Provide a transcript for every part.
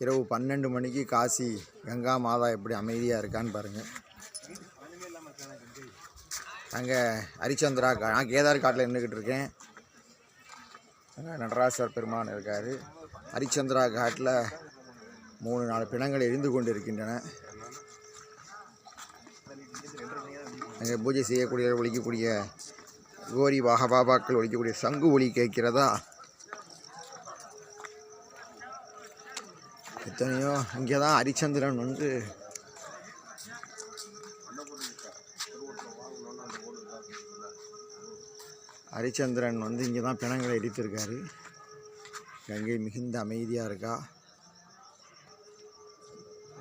இரவு பன்னெண்டு மணிக்கு காசி கங்கா மாதா எப்படி அமைதியாக இருக்கான்னு பாருங்கள் அங்கே ஹரிச்சந்திரா கா நான் கேதார் காட்டில் நின்றுக்கிட்டு இருக்கேன். அங்கே நடராசர் பெருமான் இருக்கார். ஹரிச்சந்திரா காட்டில் மூணு நாலு பிணங்கள் எரிந்து கொண்டு இருக்கின்றன அங்கே பூஜை செய்யக்கூடிய ஒழிக்கக்கூடிய கோரி பாகபாபாக்கள் ஒழிக்கக்கூடிய சங்கு ஒளி கேட்கிறதா? எத்தனையோ இங்கே தான் ஹரிச்சந்திரன் வந்து ஹரிச்சந்திரன் வந்து இங்கே தான் பிணங்களை இடித்திருக்காரு. கங்கை மிகுந்த அமைதியாக இருக்கா?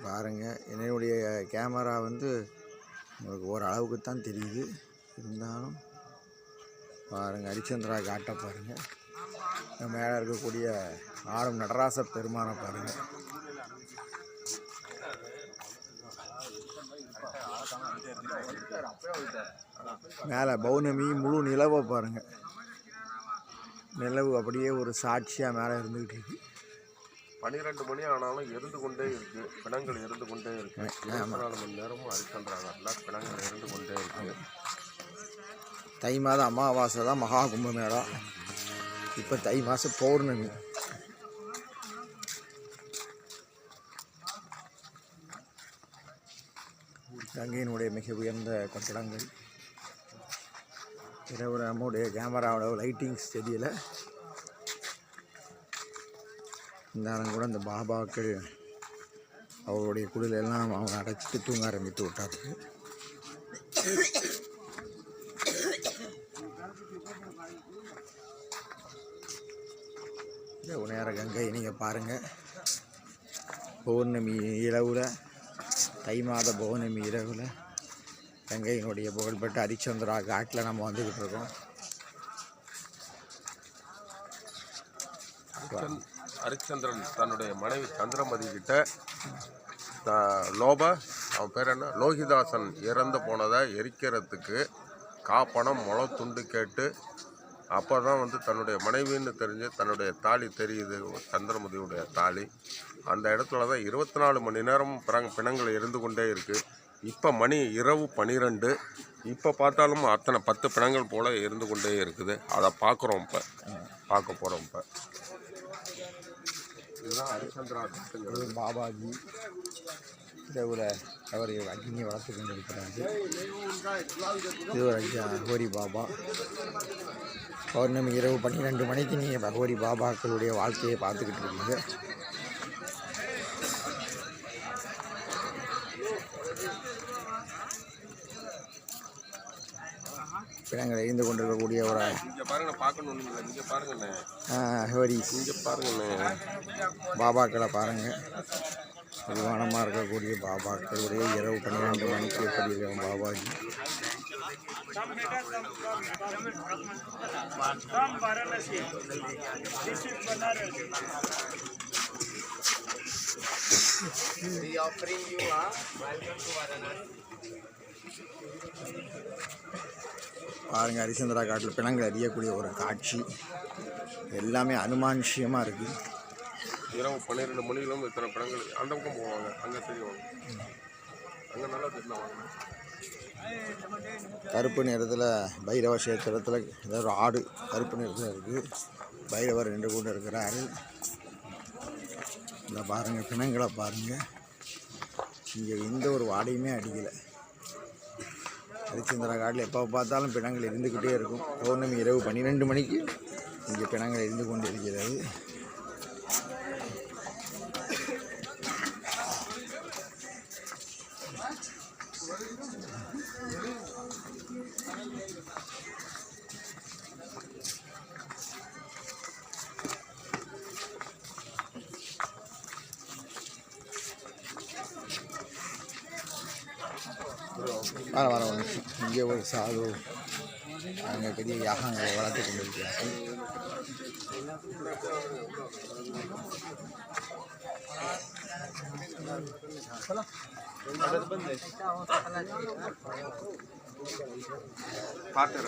பாருங்கள் என்னுடைய கேமரா வந்து உங்களுக்கு ஓரளவுக்கு தான் தெரியுது. இருந்தாலும் பாருங்கள் ஹரிச்சந்திரா காட்ட பாருங்கள் மேலே இருக்கக்கூடிய ஆளும் நடராச பெருமானை பாருங்கள் மேலே பௌர்ணமி முழு நிலவை பாருங்கள் நிலவு அப்படியே ஒரு சாட்சியாக மேலே இருந்துக்கிட்டு இருக்கு. பன்னிரெண்டு மணி ஆனாலும் எரிந்து கொண்டே இருக்கு. பிணங்கள் எரிந்து கொண்டே இருக்கு. இருபத்தி நாலு மணி நேரமும் அரிச்சந்திராங்க பிணங்கள் எரிந்து கொண்டே இருக்கு. தை மாதம் அமாவாசை தான் மகா கும்பமேளா. இப்போ தை மாதம் பௌர்ணமி. கங்கையினுடைய மிக உயர்ந்த கட்டடங்கள். இரவு நம்முடைய கேமராவோட லைட்டிங்ஸ் தெரியல இருந்தாலும் கூட இந்த பாபாக்கள் அவருடைய குடிலெல்லாம் அவங்க அடைச்சிட்டு தூங்க ஆரம்பித்து விட்டார்கள். நேர கங்கை நீங்கள் பாருங்கள் பௌர்ணமி இரவில் தை மாத பௌர்ணமி இரவில் கங்கையினுடைய புகழ்பெற்ற ஹரிச்சந்திரா காட்டில் நம்ம வந்துக்கிட்டு இருக்கோம். ஹரிச்சந்திரன் தன்னுடைய மனைவி சந்திரமதி கிட்ட லோப அவன் பேர் என்ன? லோகிதாசன் இறந்து போனதை எரிக்கிறதுக்கு காப்பணம் முளத்துண்டு கேட்டு அப்போ தான் வந்து தன்னுடைய மனைவின்னு தெரிஞ்சு தன்னுடைய தாலி தெரியுது சந்திரமதியுடைய தாலி. அந்த இடத்துல தான் இருபத்தி நாலு மணி நேரம் பிறங் பிணங்கள் இருந்து கொண்டே இருக்குது இப்போ மணி இரவு பன்னிரெண்டு இப்போ பார்த்தாலும் அத்தனை பத்து பிணங்கள் போல் இருந்து கொண்டே இருக்குது. அதை பார்க்குறோம் இப்போ. பார்க்க போகிறோம் இப்போ. இதுதான் ஹரிச்சந்திரா பாபாஜி இது பாபாஜி அவர் அக்னியை வளர்த்து கொண்டிருக்கிறாரு இது ஒரு ஐயா அகோரி பாபா. பௌர்ணமி இரவு பன்னிரெண்டு மணிக்கு நீங்கள் அகோரி பாபாக்களுடைய வாழ்க்கையை பார்த்துக்கிட்டு இருக்கீங்க பிணங்கள் எரிந்து கொண்டிருக்கக்கூடிய ஒரு பாருங்க பாருங்கண்ணே பாபாக்களை பாருங்கள் அபிமானமாக இருக்கக்கூடிய பாபாக்களுடைய இரவு பன்னிரெண்டு மணிக்கு எப்படி இருக்கும் பாபாஜி? பாருங்க ஹரிசந்திரா காட்டில் பிணங்கள் அறியக்கூடிய ஒரு காட்சி. எல்லாமே அனுமானுஷ்யமாக இருக்குது இரவு பன்னிரெண்டு மணிகளும் இத்தனை படங்கள் அந்த பக்கம் போவாங்க. அங்கே தெரியும் அங்கே நல்லா தெரியும் கருப்பு நிறத்தில் பைரவ சேத்திரத்தில் ஏதோ ஒரு ஆடு கருப்பு நிறத்தில் இருக்குது பைரவர் நின்று கொண்டு இருக்கிறாரு. இந்த பாருங்கள் பிணங்களை பாருங்கள் இங்கே எந்த ஒரு வாடையுமே அடிக்கலை. ஹரிச்சந்திரா காட்டில் எப்போ பார்த்தாலும் பிணங்கள் இருந்துக்கிட்டே இருக்கும். பௌர்ணமி இரவு பன்னிரெண்டு மணிக்கு இங்கே பிணங்கள் இருந்து கொண்டு இருக்கிறது Thank you. வர வர ஒரு நிமிஷம் இங்கே ஒரு சாது அங்கே பெரிய யாகங்களை வளர்த்து கொண்டிருக்கிறார்கள். பார்த்து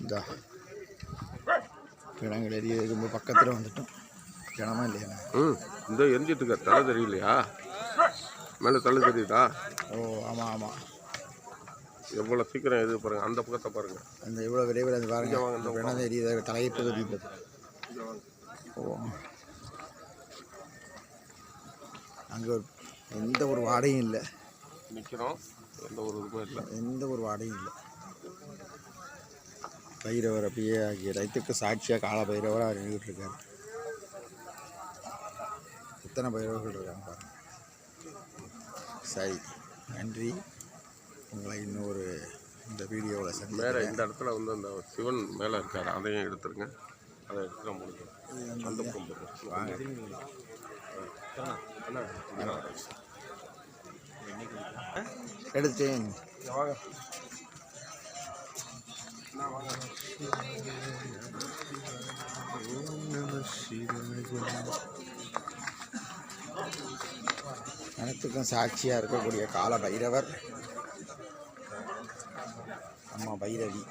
இந்த பிணங்கள் எரிய ரொம்ப பக்கத்தில் வந்துட்டோம் கிணமா இல்லையா ம் இந்த எரிஞ்சிட்டு இருக்க தலை தெரியலையா மேலே தலை தெரியுதா ஓ ஆமாம் ஆமாம் எவ்வளோ சீக்கிரம் எது பாருங்க அந்த பக்கத்தை பாருங்க அந்த இவ்வளோ விரைவில் அந்த பாருங்க வாங்க, இந்த பிணம் எரியுது தலையிட்டு தெரியுது ஓ அங்கே எந்த ஒரு வாடையும் இல்லை நிற்கிறோம் எந்த ஒரு இதுவுமே இல்லை. எந்த ஒரு வாடையும் இல்லை. பைரவர் அப்படியே ஆகிய ரைத்துக்கு சாட்சியாக கால பைரவராக நின்றுட்டு இருக்காரு. எத்தனை பைரவர்கள் இருக்காங்க பாருங்க. சரி நன்றி. உங்களை இன்னொரு இந்த வீடியோவில் மேலே சந்திக்கிறேன் இந்த இடத்துல வந்து அந்த சிவன் மேலே இருக்காரு. அதையும் எடுத்துருங்க. அதை எடுத்துட முடியும் அந்த பக்கம் இங்க வாங்க. எடுத்தேன் அனைத்துக்கும் சாட்சியாக இருக்கக்கூடிய கால பைரவர் அம்மா பைரவி.